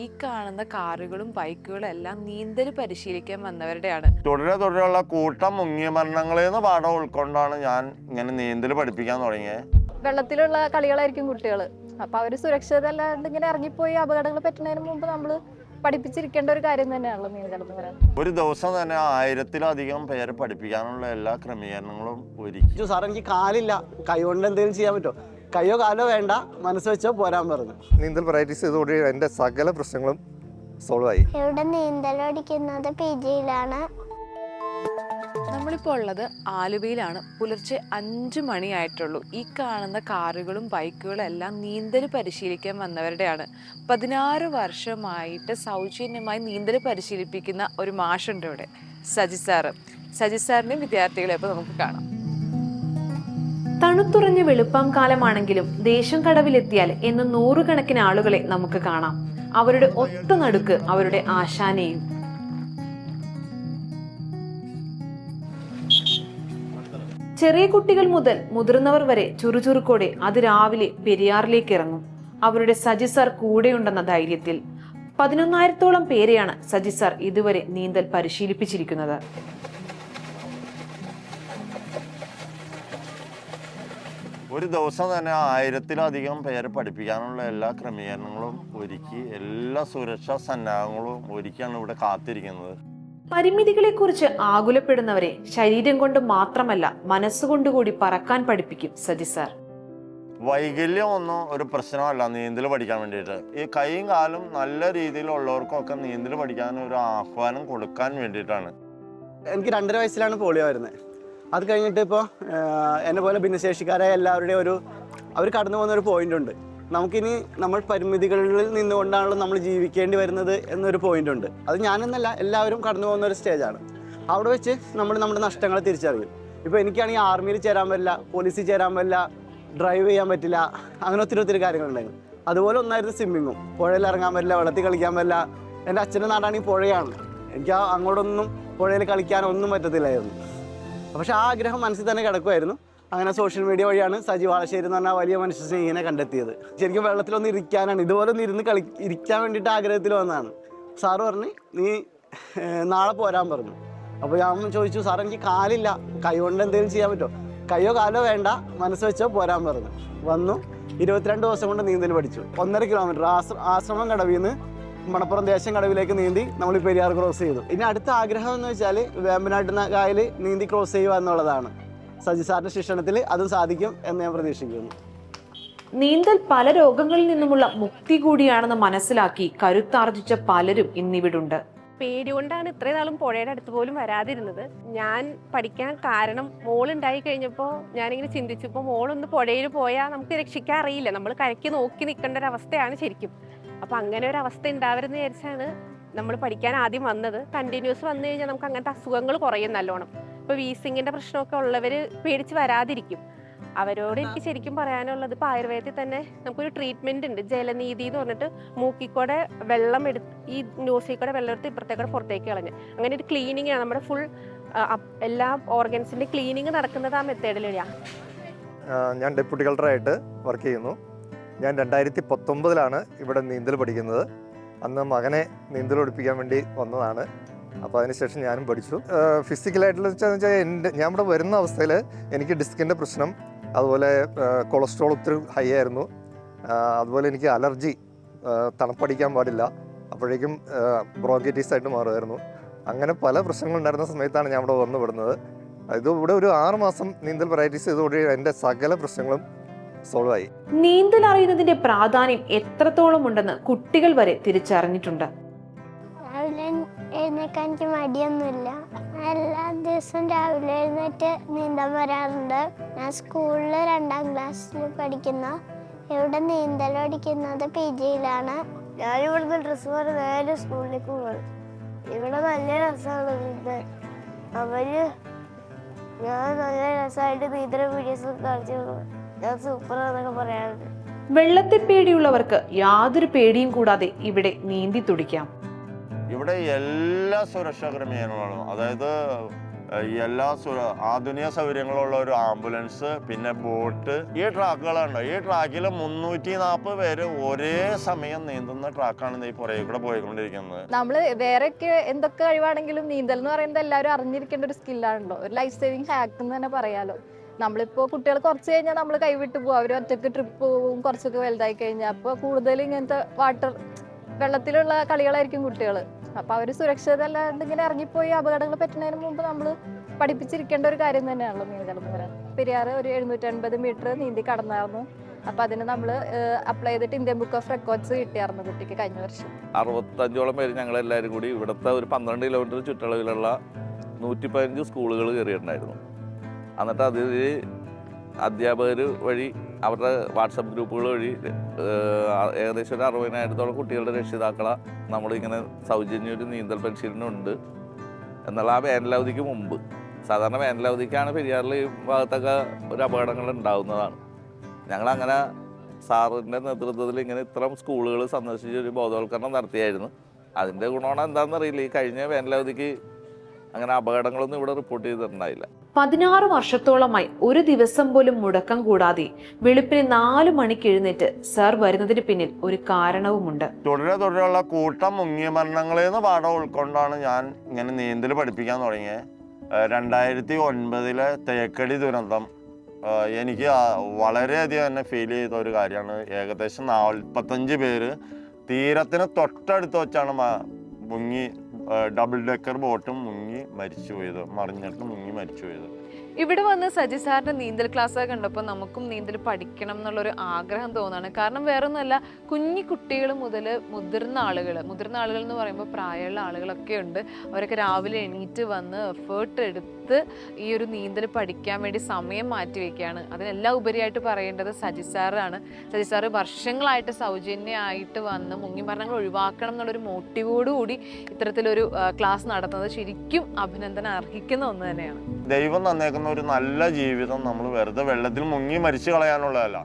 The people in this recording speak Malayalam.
ഈ കാണുന്ന കാറുകളും ബൈക്കുകളും എല്ലാം നീന്തൽ പരിശീലിക്കാൻ വന്നവരുടെയാണ്. തുടരെ തുടരെയുള്ള കൂട്ടം മുങ്ങിയ മരണങ്ങളിൽ നിന്ന് പാഠം ഉൾക്കൊണ്ടാണ് ഞാൻ ഇങ്ങനെ നീന്തൽ പഠിപ്പിക്കാൻ തുടങ്ങിയത് വെള്ളത്തിലുള്ള കളികളായിരിക്കും കുട്ടികൾ അപ്പൊ അവർ സുരക്ഷിതല്ലാണ്ട് ഇങ്ങനെ ഇറങ്ങിപ്പോയി അപകടങ്ങൾ പറ്റുന്നതിന് മുമ്പ് നമ്മൾ പഠിപ്പിച്ചിരിക്കേണ്ട ഒരു കാര്യം തന്നെയാണല്ലോ നീന്തൽ എന്ന് പറയുന്നത്. ഒരു ദിവസം തന്നെ ആയിരത്തിലധികം പേരെ പഠിപ്പിക്കാനുള്ള എല്ലാ ക്രമീകരണങ്ങളും ഒരുക്കി. സാർ എനിക്ക് കാലില്ല. കൈ കൊണ്ട് എന്തെങ്കിലും ചെയ്യാൻ പറ്റുമോ? കൈയോ കാലോ വേണ്ട. മനസ്സ് വെച്ചോ പോരാൻ പറഞ്ഞു. നീന്തൽ പ്രാക്ടീസ് ചെയ്തതോടെ എന്റെ സകല പ്രശ്നങ്ങളും സോൾവ് ആയി. ഇവിടെ നീന്തൽ പഠിക്കുന്നത് പി ജിയിലാണ് നമ്മളിപ്പോൾ ഉള്ളത് ആലുവയിലാണ്. പുലർച്ചെ അഞ്ചു മണിയായിട്ടുള്ളൂ. ഈ കാണുന്ന കാറുകളും ബൈക്കുകളും എല്ലാം നീന്തൽ പരിശീലിക്കാൻ വന്നവരുടെയാണ്. പതിനാറ് വർഷമായിട്ട് സൗജന്യമായി നീന്തൽ പരിശീലിപ്പിക്കുന്ന ഒരു മാഷുണ്ട് ഇവിടെ. സജി സാറ് സജി സാറിന്റെ വിദ്യാർത്ഥികളെ ഇപ്പോൾ നമുക്ക് കാണാം. തണുത്തുറഞ്ഞ വെളുപ്പാം കാലമാണെങ്കിലും ദേശം കടവിലെത്തിയാൽ എന്ന് നൂറുകണക്കിന് ആളുകളെ നമുക്ക് കാണാം. അവരുടെ ഒത്ത നടുക്ക് അവരുടെ ആശാനെയും. ചെറിയ കുട്ടികൾ മുതൽ മുതിർന്നവർ വരെ ചുറുചുറുക്കോടെ അതിരാവിലെ പെരിയാറിലേക്ക് ഇറങ്ങും. അവരുടെ സജിസർ കൂടെയുണ്ടെന്ന ധൈര്യത്തിൽ. പതിനൊന്നായിരത്തോളം പേരെയാണ് സജിസർ ഇതുവരെ നീന്തൽ പരിശീലിപ്പിച്ചിരിക്കുന്നത്. ഒരു ദിവസം തന്നെ ആയിരത്തിലധികം പേരെ പഠിപ്പിക്കാനുള്ള എല്ലാ ക്രമീകരണങ്ങളും ഒരുക്കി എല്ലാ സുരക്ഷാ സന്നാഹങ്ങളും ഒരുക്കിയാണ് ഇവിടെ കാത്തിരിക്കുന്നത്. പരിമിതികളെ കുറിച്ച് ആകുലപ്പെടുന്നവരെ ശരീരം കൊണ്ട് മാത്രമല്ല മനസ്സുകൊണ്ടുകൂടി പറക്കാൻ പഠിപ്പിക്കും സജി സാർ. വൈകല്യം ഒന്നും ഒരു പ്രശ്നമല്ല നീന്തൽ പഠിക്കാൻ വേണ്ടിയിട്ട്. ഈ കൈയും കാലും നല്ല രീതിയിലുള്ളവർക്കൊക്കെ നീന്തൽ പഠിക്കാൻ ഒരു ആഹ്വാനം കൊടുക്കാൻ വേണ്ടിയിട്ടാണ്. എനിക്ക് രണ്ടര വയസ്സിലാണ് പോളിയോ വരുന്നത്. അത് കഴിഞ്ഞിട്ട് ഇപ്പോൾ എന്നെ പോലെ ഭിന്നശേഷിക്കാരായ എല്ലാവരുടെയും ഒരു അവർ കടന്നു പോകുന്ന ഒരു പോയിന്റ് ഉണ്ട്. നമുക്കിനി നമ്മൾ പരിമിതികളിൽ നിന്നുകൊണ്ടാണല്ലോ നമ്മൾ ജീവിക്കേണ്ടി വരുന്നത് എന്നൊരു പോയിന്റ് ഉണ്ട്. അത് ഞാനെന്നല്ല എല്ലാവരും കടന്നു പോകുന്ന ഒരു സ്റ്റേജാണ് അവിടെ വെച്ച് നമ്മൾ നമ്മുടെ നഷ്ടങ്ങളെ തിരിച്ചറിയും. ഇപ്പോൾ എനിക്കാണെങ്കിൽ ആർമിയിൽ ചേരാൻ പറ്റില്ല പോലീസിൽ ചേരാൻ പറ്റില്ല ഡ്രൈവ് ചെയ്യാൻ പറ്റില്ല അങ്ങനെ ഒത്തിരി ഒത്തിരി കാര്യങ്ങളുണ്ടായിരുന്നു. അതുപോലെ ഒന്നായിരുന്നു സ്വിമ്മിങ്ങും പുഴയിൽ ഇറങ്ങാൻ പറ്റില്ല വെള്ളത്തിൽ കളിക്കാൻ പറ്റില്ല. എന്റെ അച്ഛന്റെ നാടാണെങ്കിൽ പുഴയാണ്. എനിക്ക് അങ്ങോട്ടൊന്നും പുഴയിൽ കളിക്കാനൊന്നും പറ്റത്തില്ലായിരുന്നു. പക്ഷെ ആ ആഗ്രഹം മനസ്സിൽ തന്നെ കിടക്കുമായിരുന്നു അങ്ങനെ സോഷ്യൽ മീഡിയ വഴിയാണ് സജി വാളശ്ശേരി എന്ന് പറഞ്ഞാൽ വലിയ മനുഷ്യ സ്നേഹിനെ കണ്ടെത്തിയത്. ശരിക്കും വെള്ളത്തിലൊന്ന് ഇരിക്കാനാണ്. ഇതുപോലെ ഒന്ന് ഇരുന്ന് കളി ഇരിക്കാൻ വേണ്ടിയിട്ട് ആഗ്രഹത്തിൽ വന്നതാണ്. സാറ് പറഞ്ഞ് നീ നാളെ പോരാൻ പറഞ്ഞു. അപ്പോൾ ഞാൻ ചോദിച്ചു സാർ എനിക്ക് കാലില്ല. കൈ കൊണ്ട് എന്തെങ്കിലും ചെയ്യാൻ പറ്റുമോ? കൈയോ കാലോ വേണ്ട. മനസ്സ് വെച്ചോ പോരാൻ പറഞ്ഞു. വന്നു. ഇരുപത്തിരണ്ട് ദിവസം കൊണ്ട് നീന്തൽ പഠിച്ചു. ഒന്നര കിലോമീറ്റർ ആശ്രമം കടവിന്ന് മണപ്പുറം ദേശം കടവിലേക്ക് നീന്തി നമ്മൾ ഈ പെരിയാർ ക്രോസ് ചെയ്തു. ഇനി അടുത്ത ആഗ്രഹം എന്ന് വെച്ചാൽ വേമ്പനാട്ട് കായൽ നീന്തി ക്രോസ് ചെയ്യുക എന്നുള്ളതാണ്. സജി സാറിന്റെ ശിക്ഷണത്തിൽ അതും സാധിക്കും എന്ന് ഞാൻ പ്രതീക്ഷിക്കുന്നു. നീന്തൽ പല രോഗങ്ങളിൽ നിന്നുമുള്ള മുക്തി കൂടിയാണെന്ന് മനസ്സിലാക്കി കരുത്താർജിച്ച പലരും ഇന്നിവിടുണ്ട്. പേടി കൊണ്ടാണ് ഇത്രയും നാളും പുഴയുടെ അടുത്ത് പോലും വരാതിരുന്നത്. ഞാൻ പഠിക്കാൻ കാരണം മോളുണ്ടായി കഴിഞ്ഞപ്പോൾ ഞാനിങ്ങനെ ചിന്തിച്ചു ഇപ്പോൾ മോളൊന്ന് പുഴയിൽ പോയാൽ നമുക്ക് രക്ഷിക്കാൻ അറിയില്ല. നമ്മൾ കരയ്ക്ക് നോക്കി നിൽക്കേണ്ട ഒരു അവസ്ഥയാണ് ശരിക്കും. അപ്പം അങ്ങനെ ഒരു അവസ്ഥ ഉണ്ടാവരുതെന്ന് വിചാരിച്ചാണ് നമ്മൾ പഠിക്കാൻ ആദ്യം വന്നത്. കണ്ടിന്യൂസ് വന്നു കഴിഞ്ഞാൽ നമുക്ക് അങ്ങനത്തെ അസുഖങ്ങൾ കുറയും നല്ലോണം. ഇപ്പോൾ വീസിങ്ങിന്റെ പ്രശ്നമൊക്കെ ഉള്ളവർ പേടിച്ച് വരാതിരിക്കും. അവരോട് എനിക്ക് ശരിക്കും പറയാനുള്ളത് ഇപ്പോൾ ആയുർവേദത്തിൽ തന്നെ നമുക്കൊരു ട്രീറ്റ്മെന്റ് ഉണ്ട്. ജലനീതി എന്ന് പറഞ്ഞിട്ട് മൂക്കിക്കൂടെ വെള്ളം എടുത്ത് ഈ ന്യൂസിൽ കൂടെ വെള്ളം എടുത്ത് ഇപ്പുറത്തേക്കൂടെ പുറത്തേക്ക് കളഞ്ഞ്. അങ്ങനെ ഒരു ക്ലീനിങ് ആണ്. നമ്മുടെ ഫുൾ എല്ലാ ഓർഗൻസിന്റെ ക്ലീനിങ് നടക്കുന്നത് ആ മെത്തേഡിലാണ് ഞാൻ ഡെപ്യൂട്ടി കളക്ടറായിട്ട് വർക്ക് ചെയ്യുന്നു. ഞാൻ രണ്ടായിരത്തി പത്തൊമ്പതിലാണ് ഇവിടെ നീന്തൽ പഠിക്കുന്നത്. അന്ന് മകനെ നീന്തൽ പഠിപ്പിക്കാൻ വേണ്ടി വന്നതാണ്. അപ്പോൾ അതിനുശേഷം ഞാനും പഠിച്ചു. ഫിസിക്കലായിട്ടുള്ള വെച്ചാൽ വെച്ചാൽ എന്റെ ഞാൻ ഇവിടെ വരുന്ന അവസ്ഥയിൽ എനിക്ക് ഡിസ്കിന്റെ പ്രശ്നം അതുപോലെ കൊളസ്ട്രോൾ ഒത്തിരി ഹൈ ആയിരുന്നു. അതുപോലെ എനിക്ക് അലർജി തണുപ്പടിക്കാൻ പാടില്ല. അപ്പോഴേക്കും ബ്രോങ്കൈറ്റീസ് ആയിട്ട് മാറുമായിരുന്നു. അങ്ങനെ പല പ്രശ്നങ്ങളുണ്ടായിരുന്ന സമയത്താണ് ഞാൻ ഇവിടെ വന്നു വിടുന്നത് ഇത് ഇവിടെ ഒരു ആറ് മാസം നീന്തൽ പ്രാക്ടീസ് ചെയ്തതോടെ എന്റെ സകല പ്രശ്നങ്ങളും സോൾവ് ആയി നീന്തൽ അറിയുന്നതിന്റെ പ്രാധാന്യം എത്രത്തോളം ഉണ്ടെന്ന് കുട്ടികൾ വരെ തിരിച്ചറിഞ്ഞിട്ടുണ്ട്. രാവിലെ എഴുന്നേക്കാൻ എനിക്ക് മടിയൊന്നുമില്ല. എല്ലാ ദിവസവും രാവിലെ എഴുന്നേറ്റ് നീന്താൻ വരാറുണ്ട്. ഞാൻ സ്കൂളിൽ രണ്ടാം ക്ലാസ്സിൽ പഠിക്കുന്ന ഇവിടെ നീന്തൽ പഠിക്കുന്നത് പി ജിയിലാണ്. ഞാൻ ഇവിടുന്ന് ഡ്രസ്സ് മാറി നേരെ സ്കൂളിലേക്ക് പോകും ഇവിടെ നല്ല രസമാണ് നീന്തൽ. അവർ ഞാൻ നല്ല രസമായിട്ട് നീന്തൽ വീഡിയോസ് കാണിച്ചു കൊടുക്കും. ഞാൻ സൂപ്പറാന്നൊക്കെ പറയാറുണ്ട്. വെള്ളത്തെ പേടിയുള്ളവർക്ക് യാതൊരു പേടിയും കൂടാതെ ഇവിടെ നീന്തി തുടിക്കാം. ഇവിടെ എല്ലാ സുരക്ഷാ ക്രമീകരണങ്ങളും അതായത് എല്ലാ സുര ആധുനിക സൗകര്യങ്ങളുള്ള ഒരു ആംബുലൻസ് പിന്നെ ബോട്ട് ഈ ട്രാക്കുകളുണ്ട് ഈ ട്രാക്കിൽ മുന്നൂറ്റി നാൽപ്പത് പേര് ഒരേ സമയം നീന്തുന്ന ട്രാക്കാണ് ഈ പുറകെ കൂടെ പോയിക്കൊണ്ടിരിക്കുന്നത്. നമ്മൾ വേറെയൊക്കെ എന്തൊക്കെ കഴിവാണെങ്കിലും നീന്തൽ എന്ന് പറയുന്നത് എല്ലാവരും അറിഞ്ഞിരിക്കേണ്ട ഒരു സ്കില്ലാണല്ലോ ഒരു ലൈഫ് സേവിങ് ഹാക്ക് എന്ന് തന്നെ പറയാലോ. നമ്മളിപ്പോൾ കുട്ടികൾ കുറച്ച് കഴിഞ്ഞാൽ നമ്മൾ കൈവിട്ട് പോകും അവർ ഒറ്റയ്ക്ക് ട്രിപ്പ് പോകും കുറച്ചൊക്കെ വലുതായി കഴിഞ്ഞാൽ അപ്പോൾ കൂടുതൽ ഇങ്ങനത്തെ വാട്ടർ വെള്ളത്തിലുള്ള കളികളായിരിക്കും കുട്ടികൾ അപ്പോൾ അവർ സുരക്ഷിതമല്ലാണ്ട് ഇങ്ങനെ ഇറങ്ങിപ്പോയി അപകടങ്ങൾ പറ്റുന്നതിന് മുമ്പ് നമ്മൾ പഠിപ്പിച്ചിരിക്കേണ്ട ഒരു കാര്യം തന്നെയാണല്ലോ നീന്തൽ എന്ന് പറയുന്നത് പെരിയാർ ഒരു എഴുന്നൂറ്റൻപത് മീറ്റർ നീന്തി കടന്നായിരുന്നു. അപ്പോൾ അതിന് നമ്മൾ അപ്ലൈ ചെയ്തിട്ട് ഇന്ത്യൻ ബുക്ക് ഓഫ് റെക്കോർഡ്സ് കിട്ടിയായിരുന്നു കുട്ടിക്ക് കഴിഞ്ഞ വർഷം. അറുപത്തഞ്ചോളം പേര് ഞങ്ങൾ എല്ലാവരും കൂടി ഇവിടുത്തെ ഒരു പന്ത്രണ്ട് കിലോമീറ്റർ ചുറ്റളവിലുള്ള നൂറ്റി പതിനഞ്ച് സ്കൂളുകൾ കയറിയിട്ടുണ്ടായിരുന്നു എന്നിട്ട് അതിൽ അധ്യാപകർ വഴി അവരുടെ വാട്സപ്പ് ഗ്രൂപ്പുകൾ വഴി ഏകദേശം ഒരു അറുപതിനായിരത്തോളം കുട്ടികളുടെ രക്ഷിതാക്കളെ നമ്മളിങ്ങനെ സൗജന്യ ഒരു നീന്തൽ പരിശീലനം ഉണ്ട് എന്നുള്ള ആ വേനലവധിക്ക് മുമ്പ്. സാധാരണ വേനലവധിക്കാണ് പെരിയാറിൽ ഈ ഭാഗത്തൊക്കെ ഒരു അപകടങ്ങൾ ഉണ്ടാവുന്നതാണ്. ഞങ്ങളങ്ങനെ സാറിന്റെ നേതൃത്വത്തിൽ ഇങ്ങനെ ഇത്തരം സ്കൂളുകൾ സന്ദർശിച്ച് ഒരു ബോധവൽക്കരണം നടത്തിയായിരുന്നു. അതിന്റെ ഗുണമാണ് എന്താണെന്നറിയില്ല. ഈ കഴിഞ്ഞ വേനലവധിക്ക് അങ്ങനെ അപകടങ്ങളൊന്നും ഇവിടെ റിപ്പോർട്ട് ചെയ്തിട്ടുണ്ടായില്ല. പതിനാറ് വർഷത്തോളമായി ഒരു ദിവസം പോലും മുടക്കം കൂടാതെ വെളുപ്പിന് നാല് മണിക്ക് എഴുന്നേറ്റ് സർ വരുന്നതിന് പിന്നിൽ ഒരു കാരണവുമുണ്ട്. തുടരെ തുടരെയുള്ള കൂട്ടം മുങ്ങിയ മരണങ്ങളിൽ നിന്ന് പാഠം ഉൾക്കൊണ്ടാണ് ഞാൻ ഇങ്ങനെ നീന്തൽ പഠിപ്പിക്കാൻ തുടങ്ങിയത് രണ്ടായിരത്തി ഒൻപതിലെ തേക്കടി ദുരന്തം എനിക്ക് വളരെയധികം എന്നെ ഫീൽ ചെയ്ത ഒരു കാര്യമാണ്. ഏകദേശം നാൽപ്പത്തഞ്ച് പേര് തീരത്തിന് തൊട്ടടുത്ത് വെച്ചാണ് മുങ്ങി ഡബിൾ ഡെക്കർ ബോട്ടും മുങ്ങി. മരിച്ചു പോയത് മറിഞ്ഞിട്ട് മുങ്ങി മരിച്ചു പോയത് ഇവിടെ വന്ന് സജി സാറിന്റെ നീന്തൽ ക്ലാസ് കണ്ടപ്പോൾ നമുക്കും നീന്തൽ പഠിക്കണം എന്നുള്ളൊരു ആഗ്രഹം തോന്നാണ്. കാരണം വേറൊന്നുമല്ല കുഞ്ഞു കുട്ടികൾ മുതൽ മുതിർന്ന ആളുകൾ മുതിർന്ന ആളുകൾ എന്ന് പറയുമ്പോൾ പ്രായമുള്ള ആളുകളൊക്കെ ഉണ്ട്. അവരൊക്കെ രാവിലെ എണീറ്റ് വന്ന് എഫേർട്ട് എടുത്ത് ഈ ഒരു നീന്തൽ പഠിക്കാൻ വേണ്ടി സമയം മാറ്റി വെക്കുകയാണ്. അതിനെല്ലാം ഉപരിയായിട്ട് പറയേണ്ടത് സജി സാറാണ്. സജി സാറ് വർഷങ്ങളായിട്ട് സൗജന്യമായിട്ട് വന്ന് മുങ്ങി മരണങ്ങൾ ഒഴിവാക്കണം എന്നുള്ളൊരു മോട്ടീവോടുകൂടി ഇത്തരത്തിലൊരു ക്ലാസ് നടത്തുന്നത് ശരിക്കും അഭിനന്ദനം അർഹിക്കുന്ന ഒന്ന് തന്നെയാണ്. ദൈവം തന്നേക്കുന്ന ഒരു നല്ല ജീവിതം നമ്മൾ വെറുതെ വെള്ളത്തിൽ മുങ്ങി മരിച്ചു കളയാനുള്ളതല്ല.